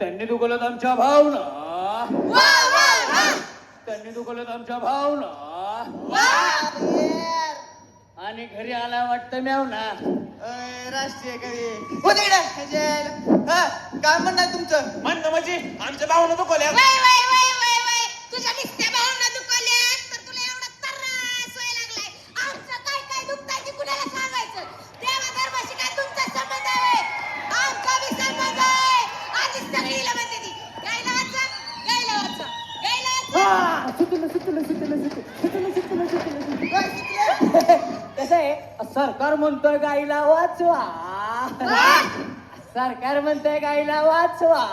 त्यांनी दुखवलं आमच्या भावना. त्यांनी दुखवलं आमच्या भावना. आणि घरी आला वाटतं म्याव ना राष्ट्रीय कवी. हो तिकडे काय म्हणणार तुमचं? म्हणणं म्हणजे आमच्या भावना दुखवल्या वय वय वय वय वय तुझ्या नुसत्या भावना दुखवल्यात तर तुला एवढा त्रास व्हायला लागलाय आमचं काय काय दुखतंय ते कुणाला सांगायचं देवा धर्माशी काय तुमचा संबंध आहे आमचा बी संबंध आहे आधीच सगळीला म्हणते ती गायला वाचा गायला वाचा गायला वाचा सुटलं सुटलं सुटलं सुटलं सुटलं सुटलं? कसं आहे? सरकार म्हणतोय गाईला वाचवा. सरकार म्हणतोय गाईला वाचवा.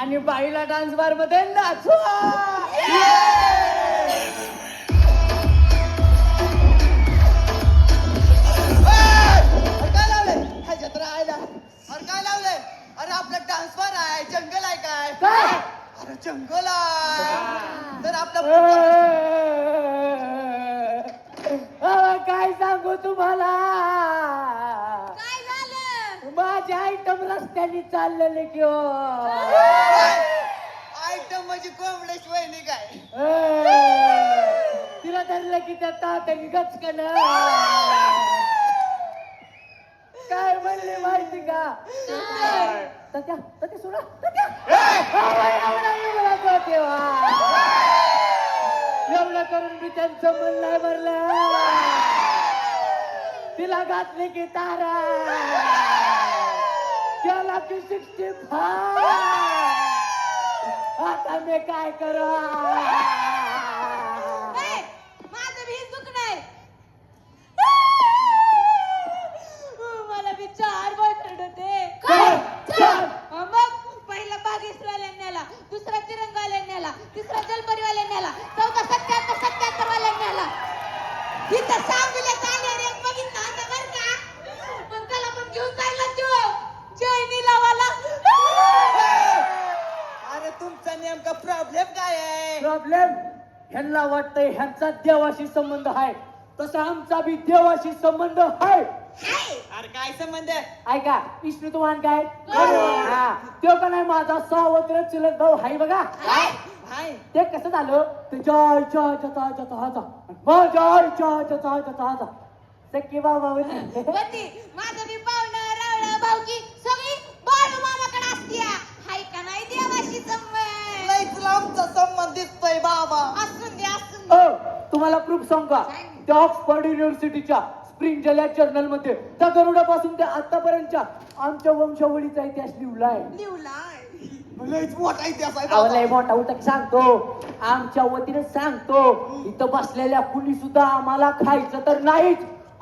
आणि बाईला डान्स बारमध्ये नाचवा तर आपलं अहो, काय सांगू तुम्हाला? काय झालं? माझे आयटम रस्त्याने चाललेले किंवा आयटम म्हणजे कोंबड्याची वहिनी काय तिला धरलं की त्या तात्याने गचकन काय म्हणले माहिती का? तात्या तात्या सोडा तात्या. अहो, एवढा तेव्हा एवढं करून मी त्यांचं मन नाही भरलं. तिला घातली की तारा. त्याला की सिक्स्टी आता मी काय करू? चार बॉयफ्रेंड होते. तिथं सांगलीत आले रे बघितलं आता बरं का? पण त्याला पण घेऊन जायला तो. जैनीलावाला अरे तुमचा नेमका प्रॉब्लेम काय आहे? प्रॉब्लेम ह्यांना वाटतंय ह्यांचा देवाशी संबंध आहे. तसा आमचा बी देवाशी संबंध आहे. अरे काय संबंध? आहे? ऐका विष्णू तुम्हाला काय? हा तो का नाही माझा सावत्र चुलत भाऊ हाय बघा. हाय ते कसं झालं ते जय जय जता जता हाचा मग जय जय जता जता हाचा सख्खी बाबा वती माझं बी पाहुणं रावळं भाऊकी सगळी बाळू मामाकडे असतीया हाय का नाही देवाशी संबंध लईच लांबचा संबंध दिसतोय बाबा असून दे असून दे ओ तुम्हाला प्रूफ सांग का त्या ऑक्सफर्ड युनिव्हर्सिटीच्या स्प्रिंग जल्या जर्नलमध्ये त्या गरुडापासून ते आतापर्यंतच्या आमच्या वंशावळीचा इतिहास लिवलाय लिवलाय लईच मोठा इतिहास आहे अहो, लय बाबा. मोठा उठक सांगतो. आमच्या वतीने सांगतो. इथं बसलेल्या कुणी सुद्धा आम्हाला खायचं तर नाहीच.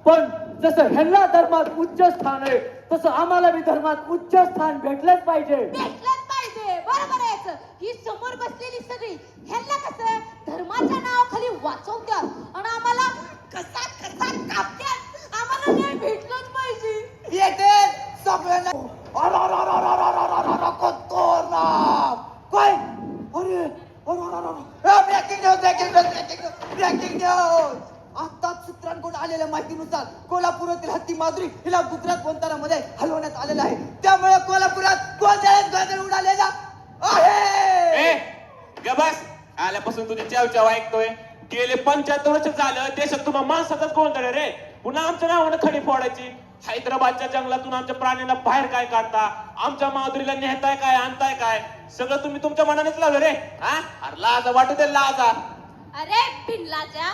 पण जसं ह्यांना धर्मात उच्च स्थान आहे तसं आम्हाला बी धर्मात उच्च स्थान भेटलंच पाहिजे. भेटलंच पाहिजे. बरोबर आहे. ही समोर बसलेली सगळी ह्यांना कसं धर्माच्या नावाखाली वाचवतात. आणि आम्हाला breaking news breaking news breaking news breaking news आताच सूत्रांकडून आलेल्या माहितीनुसार कोल्हापुरातील हत्ती माधुरी हिला गुजरात वंतानामध्ये हलवण्यात आलेलं आहे. त्यामुळे कोल्हापुरात गोंधळच गोंधळ उडालेला आहे. गबास आल्यापासून तुझी चाव चाव ऐकतोय. गेले पंच्याहत्तर वर्ष झालं देशात तुम्हा माणसाचाच गोंधळ आहे रे. पुन्हा आमच्या नावानं खडी फोडायची. हैदराबादच्या जंगलातून आमच्या प्राण्यांना बाहेर काय काढता? आमच्या माधुरीला नेहताय काय आणताय काय? सगळं तुम्ही तुमच्या मनानेच लावलं रे हा? अरे लाजा वाटू दे लाजा. अरे बिनलाजा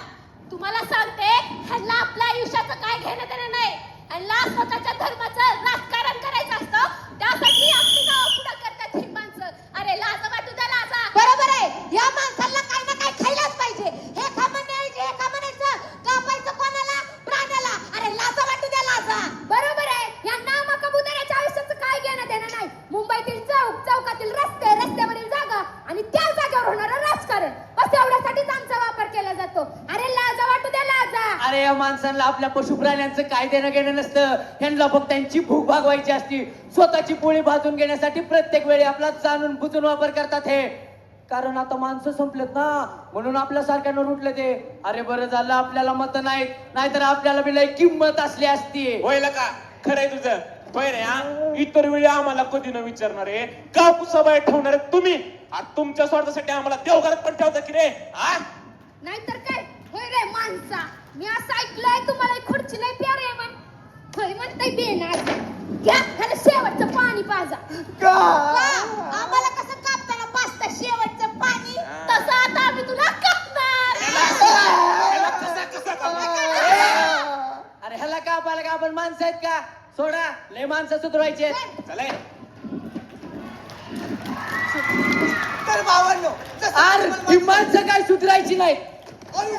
तुम्हाला सांगते ह्यांना आपल्या आयुष्याचं काय घेणं देणं नाही. ह्यांना स्वतःच्या धर्माचं राजकारण करायचं असतं त्यासाठी आपली नावं पुढं करतात ही माणसं अरे लाज वाटू द्या लाजा बरोबर आहे या माणसाला काय ना काय खायलाच पाहिजे हे खा म्हणण्याऐवजी हे खा म्हणायचं कापायचं कोणाला प्राण्याला अरे लाजा वाटू द्या लाजा बरोबर आहे या नामा कबुतराच्या आयुष्याचं काय घेणं देणं नाही मुंबईतील चौक चौकातील रस्ते रस्त्यावरील जागा आणि त्या जागेवर होणारं राजकारण बस एवढ्यासाठीच आमचा वापर केला जातो अरे लाजा वाटू द्या लाजा अरे या माणसांना आपल्या पशु प्राण्यांचं काय देणं घेणं नसतं. ह्यांना फक्त त्यांची भूक भागवायची असती. स्वतःची पोळी भाजून घेण्यासाठी प्रत्येक वेळी आपला जाणून बुजून वापर करतात हे. कारण आता माणसं संपलेत ना. म्हणून आपल्या सारख्यांवर उठले ते. अरे बरं झालं आपल्याला मत नाहीत. नाहीतर आपल्याला बी लय किंमत असली असती. होईल का? खरंय तुझं. होय रे हा? इतर वेळी आम्हाला कधी न विचारणार आहे का कुसाबाई ठेवणार आहे तुम्ही. आणि तुमच्या स्वार्थासाठी आम्हाला देवघरात पण ठेवता की रे? हा नाहीतर काय? होय रे माणसा. मी असं ऐकलंय तुम्हाला ही खुर्ची लय प्यार आहे म्हण. होय म्हणताय बेनाज. घ्या ह्याला शेवटचं पाणी पाजा. का? आम्हाला कसं कापताना पाचतं शेवटचं पाणी. तसं आता आम्ही तुला कापणार? अरे ह्याला का पाहिलं का आपण माणसं आहेत का? सोडा लय माणसं सुधरवायचे. चले. तर भावांनो जसं अरे तुम्हाला ही माणसं काय सुधरायची नाहीत अरे,